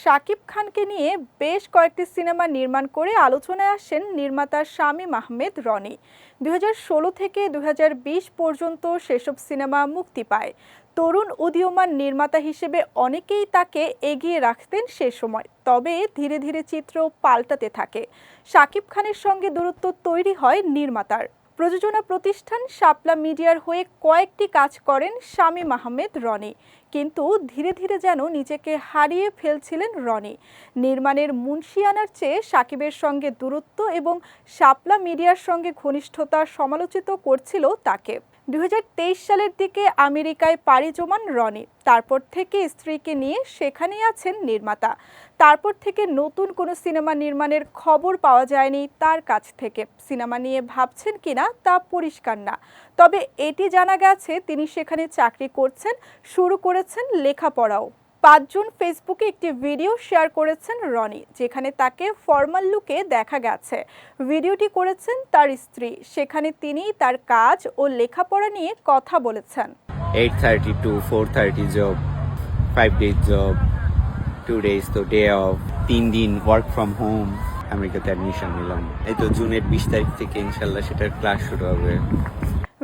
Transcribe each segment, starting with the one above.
শাকিব খানকে নিয়ে বেশ কয়েকটি সিনেমা নির্মাণ করে আলোচনায় আসেন নির্মাতা শামীম আহমেদ, রনি। দুই হাজার ষোলো থেকে দু হাজার বিশ পর্যন্ত সেসব সিনেমা মুক্তি পায়। তরুণ উদীয়মান নির্মাতা হিসেবে অনেকেই তাকে এগিয়ে রাখতেন সে সময়, তবে ধীরে ধীরে চিত্র পাল্টাতে থাকে। শাকিব খানের সঙ্গে দূরত্ব তৈরি হয় নির্মাতার। প্রযোজনা প্রতিষ্ঠান শাপলা মিডিয়ার হয়ে কয়েকটি কাজ করেন শামীম আহমেদ, রনি। কিন্তু ধীরে ধীরে যেন নিজেকে হারিয়ে ফেলছিলেন রনি। নির্মাণের মুন্সিয়ানার চেয়ে সাকিবের সঙ্গে দূরত্ব এবং শাপলা মিডিয়ার সঙ্গে ঘনিষ্ঠতা সমালোচিত করছিল তাকে। দু হাজার তেইশ সালের দিকে আমেরিকায় পাড়ি জমান রনি। তারপর থেকে স্ত্রীকে নিয়ে সেখানেই আছেন নির্মাতা। তারপর থেকে নতুন কোনো সিনেমা নির্মাণের খবর পাওয়া যায়নি তার কাছ থেকে। সিনেমা নিয়ে ভাবছেন কিনা তা পরিষ্কার না। তবে এটি জানা গেছে, তিনি সেখানে চাকরি করছেন, শুরু করেছেন লেখাপড়াও। পাঁচজন ফেসবুকে একটি ভিডিও শেয়ার করেছেন রনি, যেখানে তাকে ফর্মাল লুকে দেখা গেছে। ভিডিওটি করেছেন তার স্ত্রী, সেখানে তিনি তার কাজ ও লেখাপড়া নিয়ে কথা বলেছেন। 8.30 to 4.30 job 5 days job 2 days তো ডে অফ তিন দিন ওয়ার্ক ফ্রম হোম আমেরিকাতে অ্যাডমিশন নিলাম। এই তো জুনের বিশ তারিখ থেকে ইনশাল্লাহ সেটার ক্লাস শুরু হবে।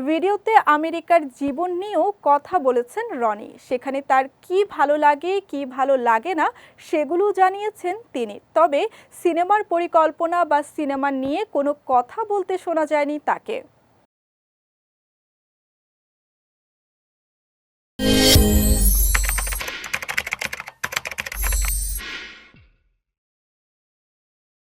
ভিডিওতে আমেরিকার জীবন নিয়েও কথা বলেছেন রনি। সেখানে তার কি ভালো লাগে, কি ভালো লাগে না সেগুলো জানিয়েছেন তিনি। তবে সিনেমার পরিকল্পনা বা সিনেমা নিয়ে কোনো কথা বলতে শোনা যায়নি তাকে।